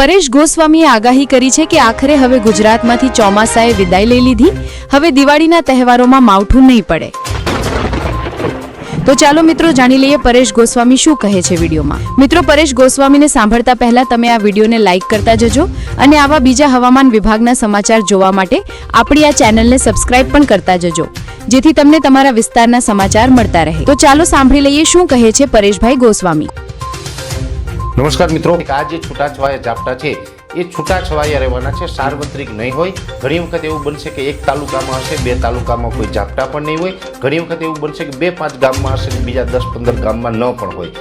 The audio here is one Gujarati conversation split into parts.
પરેશ ગોસ્વામીએ આગાહી કરી છે કે આખરે હવે ગુજરાતમાંથી ચોમાસાએ વિદાય લઈ લીધી. હવે દિવાળીના તહેવારોમાં માવઠું નહીં પડે. તો ચાલો મિત્રો જાણી લઈએ પરેશ ગોસ્વામી શું કહે છે વિડીયોમાં. મિત્રો પરેશ ગોસ્વામીને સાંભળતા પહેલા તમે આ વિડીયોને લાઇક કરતા જજો અને આવા બીજા હવામાન વિભાગના સમાચાર જોવા માટે આપણી આ ચેનલને સબસ્ક્રાઇબ પણ કરતા જજો, જેથી તમને તમારા વિસ્તારના સમાચાર મળતા રહે. તો ચાલો સાંભળી લઈએ શું કહે છે પરેશભાઈ ગોસ્વામી. નમસ્કાર મિત્રો. આ જે છૂટાછવાયા ઝાપટા છે એ છૂટાછવાયા રહેવાના છે. સાર્વત્રિક નહીં હોય. ઘણી વખત એવું બનશે કે એક તાલુકામાં હશે બે તાલુકામાં કોઈ ઝાપટા પણ નહીં હોય. ઘણી વખત એવું બનશે કે બે પાંચ ગામમાં હશે ને બીજા દસ પંદર ગામમાં ન પણ હોય.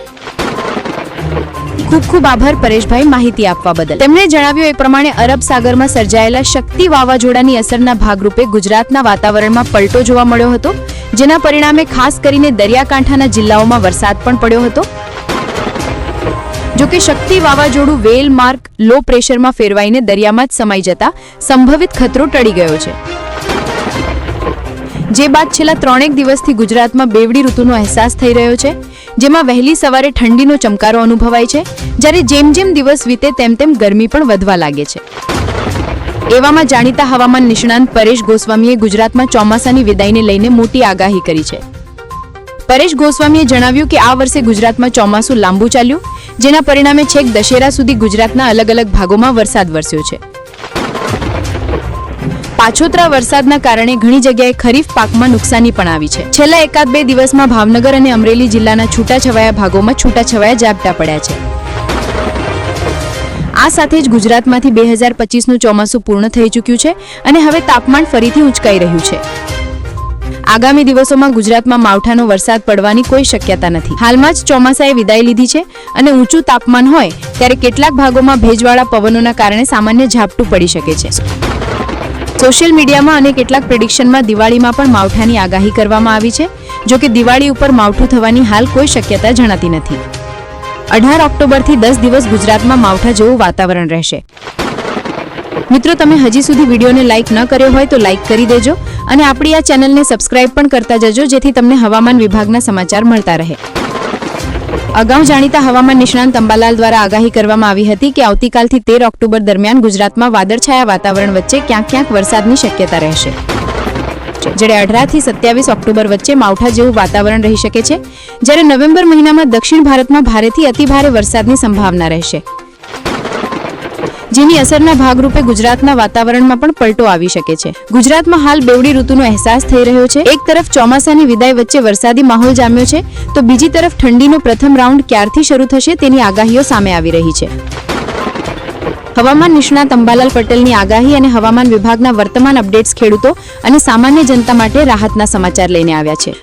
ખૂબ ખૂબ આભાર પરેશભાઈ માહિતી આપવા બદલ. તેમણે જણાવ્યું એ પ્રમાણે અરબ સાગરમાં સર્જાયેલા શક્તિ વાવાઝોડાની અસરના ભાગરૂપે ગુજરાતના વાતાવરણમાં પલટો જોવા મળ્યો હતો જેના પરિણામે ખાસ કરીને દરિયાકાંઠાના જિલ્લાઓમાં વરસાદ પણ પડ્યો હતો. જો કે શક્તિ વાવાઝોડું વેલ માર્ક લો પ્રેશરમાં ફેરવાઈને દરિયામાં જ સમાઈ જતા સંભવિત ખતરો ટળી ગયો છે. જે બાદ છેલ્લા ત્રણેક દિવસથી ગુજરાતમાં બેવડી ઋતુનો અહેસાસ થઈ રહ્યો છે, જેમાં વહેલી સવારે ઠંડીનો ચમકારો અનુભવાય છે, જ્યારે જેમ જેમ દિવસ વીતે તેમ તેમ ગરમી પણ વધવા લાગે છે. એવામાં જાણીતા હવામાન નિષ્ણાંત પરેશ ગોસ્વામીએ ગુજરાતમાં ચોમાસાની વિદાયને લઈને મોટી આગાહી કરી છે. પરેશ ગોસ્વામીએ જણાવ્યું કે આ વર્ષે ગુજરાતમાં ચોમાસું લાંબુ ચાલ્યું જેના પરિણામે છેક દશેરા સુધી ગુજરાતના અલગ અલગ ભાગોમાં વરસાદ વરસ્યો છે. પાછોતરા વરસાદના કારણે ઘણી જગ્યાએ ખરીફ પાકમાં નુકસાની પણ આવી છે. છેલ્લા એકાદ બે દિવસમાં ભાવનગર અને અમરેલી જિલ્લાના છૂટાછવાયા ભાગોમાં છૂટાછવાયા ઝાપટા પડ્યા છે. આ સાથે જ ગુજરાતમાંથી બે હજાર પચીસનું ચોમાસું પૂર્ણ થઈ ચૂક્યું છે અને હવે તાપમાન ફરીથી ઉંચકાઈ રહ્યું છે. આગામી દિવસોમાં ગુજરાતમાં માવઠાનો વરસાદ પડવાની કોઈ શક્યતા નથી. હાલમાં જ ચોમાસાએ વિદાય લીધી છે અને ઊંચું તાપમાન હોય ત્યારે કેટલાક ભાગોમાં ભેજવાળા પવનોના કારણે સામાન્ય ઝાપટું પડી શકે છે. સોશિયલ મીડિયામાં અને કેટલાક પ્રિડિક્શનમાં દિવાળીમાં પણ માવઠાની આગાહી કરવામાં આવી છે, જો કે દિવાળી ઉપર માવઠું થવાની હાલ કોઈ શક્યતા જણાતી નથી. અઢાર ઓક્ટોબરથી દસ દિવસ ગુજરાતમાં માવઠા જેવું વાતાવરણ રહેશે. મિત્રો, તમે હજી સુધી વિડીયોને લાઇક ન કર્યો હોય તો લાઇક કરી દેજો અને આપણી આ ચેનલને સબસ્ક્રાઇબ પણ કરતા જજો, જેથી તમને હવામાન વિભાગના સમાચાર મળતા રહે. અગાઉ જાણીતા હવામાન નિષ્ણાંત અંબાલાલ દ્વારા આગાહી કરવામાં આવી હતી કે આવતીકાલથી તેર ઓક્ટોબર દરમિયાન ગુજરાતમાં વાદળછાયા વાતાવરણ વચ્ચે ક્યાંક ક્યાંક વરસાદની શક્યતા રહેશે. જ્યારે અઢારથી સત્યાવીસ ઓક્ટોબર વચ્ચે માવઠા જેવું વાતાવરણ રહી શકે છે, જ્યારે નવેમ્બર મહિનામાં દક્ષિણ ભારતમાં ભારેથી અતિભારે વરસાદની સંભાવના રહેશે. જેની અસરના ભાગરૂપે ગુજરાતના વાતાવરણમાં પણ પલટો આવી શકે છે. ગુજરાતમાં હાલ બેવડી ઋતુનો અહેસાસ થઈ રહ્યો છે. એક તરફ ચોમાસાની વિદાય વચ્ચે વરસાદી માહોલ જામ્યો છે, તો બીજી તરફ ઠંડીનો પ્રથમ રાઉન્ડ ક્યારથી શરૂ થશે તેની આગાહીઓ સામે આવી રહી છે. હવામાન નિષ્ણાત અંબાલાલ પટેલની આગાહી અને હવામાન વિભાગના વર્તમાન અપડેટ્સ ખેડૂતો અને સામાન્ય જનતા માટે રાહતના સમાચાર લઈને આવ્યા છે.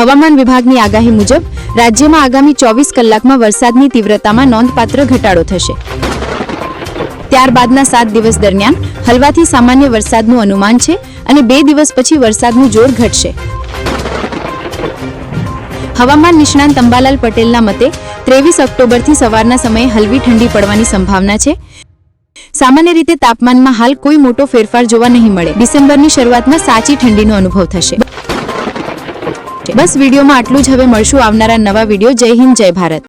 હવામાન વિભાગની આગાહી મુજબ, રાજ્યમાં આગામી ચોવીસ કલાકમાં વરસાદની તીવ્રતામાં નોંધપાત્ર ઘટાડો થશે. ત્યારબાદના સાત દિવસ દરમિયાન હલવાથી સામાન્ય વરસાદનું અનુમાન છે અને બે દિવસ પછી વરસાદનું જોર ઘટશે. હવામાન નિષ્ણાંત અંબાલાલ પટેલના મતે ત્રેવીસ ઓક્ટોબરથી સવારના સમયે હલવી ઠંડી પડવાની સંભાવના છે. સામાન્ય રીતે તાપમાનમાં હાલ કોઈ મોટો ફેરફાર જોવા નહીં મળે. ડિસેમ્બરની શરૂઆતમાં સાચી ઠંડીનો અનુભવ થશે. બસ વિડીયોમાં આટલું જ. હવે મળશું આવનારા નવા વીડિયો. જય હિન્દ, જય ભારત.